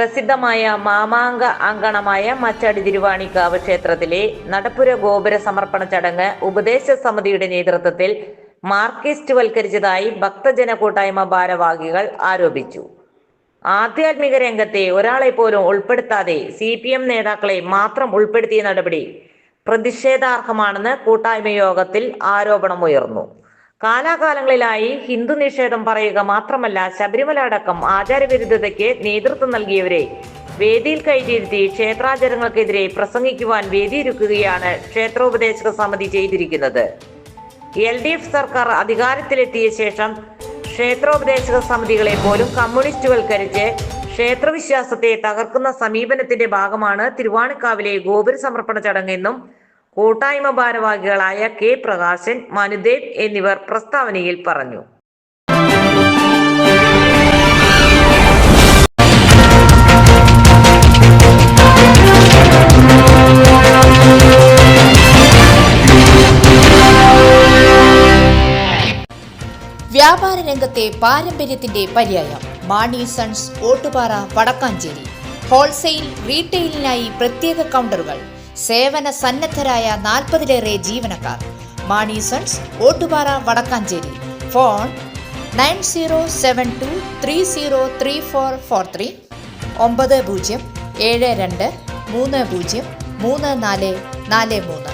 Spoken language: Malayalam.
പ്രസിദ്ധമായ മാമാങ്ക അങ്കണമായ മച്ചാടി തിരുവാണിക്കാവ് ക്ഷേത്രത്തിലെ നടപ്പുര ഗോപുര സമർപ്പണ ചടങ്ങ് ഉപദേശ സമിതിയുടെ നേതൃത്വത്തിൽ മാർക്കിസ്റ്റ് വൽക്കരിച്ചതായി ഭക്തജന കൂട്ടായ്മ ഭാരവാഹികൾ ആരോപിച്ചു. ആധ്യാത്മിക രംഗത്തെ ഒരാളെ പോലും ഉൾപ്പെടുത്താതെ സി പി എം നേതാക്കളെ മാത്രം ഉൾപ്പെടുത്തിയ നടപടി പ്രതിഷേധാർഹമാണെന്ന് കൂട്ടായ്മ യോഗത്തിൽ ആരോപണമുയർന്നു. കാലാകാലങ്ങളിലായി ഹിന്ദു നിഷേധം പറയുക മാത്രമല്ല ശബരിമല അടക്കം ആചാരവിരുദ്ധതയ്ക്ക് നേതൃത്വം നൽകിയവരെ വേദിയിൽ കയറ്റിയിരുത്തി ക്ഷേത്രാചാരങ്ങൾക്കെതിരെ പ്രസംഗിക്കുവാൻ വേദിയൊരുക്കുകയാണ് ക്ഷേത്രോപദേശക സമിതി ചെയ്തിരിക്കുന്നത്. എൽ ഡി എഫ് സർക്കാർ അധികാരത്തിലെത്തിയ ശേഷം ക്ഷേത്രോപദേശക സമിതികളെ പോലും കമ്മ്യൂണിസ്റ്റുവൽക്കരിച്ച് ക്ഷേത്രവിശ്വാസത്തെ തകർക്കുന്ന സമീപനത്തിന്റെ ഭാഗമാണ് തിരുവാണിക്കാവിലെ ഗോപുര സമർപ്പണ ചടങ്ങെന്നും കൂട്ടായ്മ ഭാരവാഹികളായ കെ പ്രകാശൻ മനുദേവ് എന്നിവർ പ്രസ്താവനയിൽ പറഞ്ഞു. വ്യാപാര രംഗത്തെ പാരമ്പര്യത്തിന്റെ പര്യായം. മാണി സൺസ് ഓട്ടുപാറ വടക്കാഞ്ചേരി. ഹോൾസെയിൽ റീറ്റെയിലിനായി പ്രത്യേക കൗണ്ടറുകൾ. സേവന സന്നദ്ധരായ നാൽപ്പതിലേറെ ജീവനക്കാർ. Mani sons Ottupara Vadakkanchery. Phone nine zero seven two three zero three four four three ഒമ്പത് പൂജ്യം ഏഴ് രണ്ട് മൂന്ന് പൂജ്യം മൂന്ന് നാല് നാല് മൂന്ന്.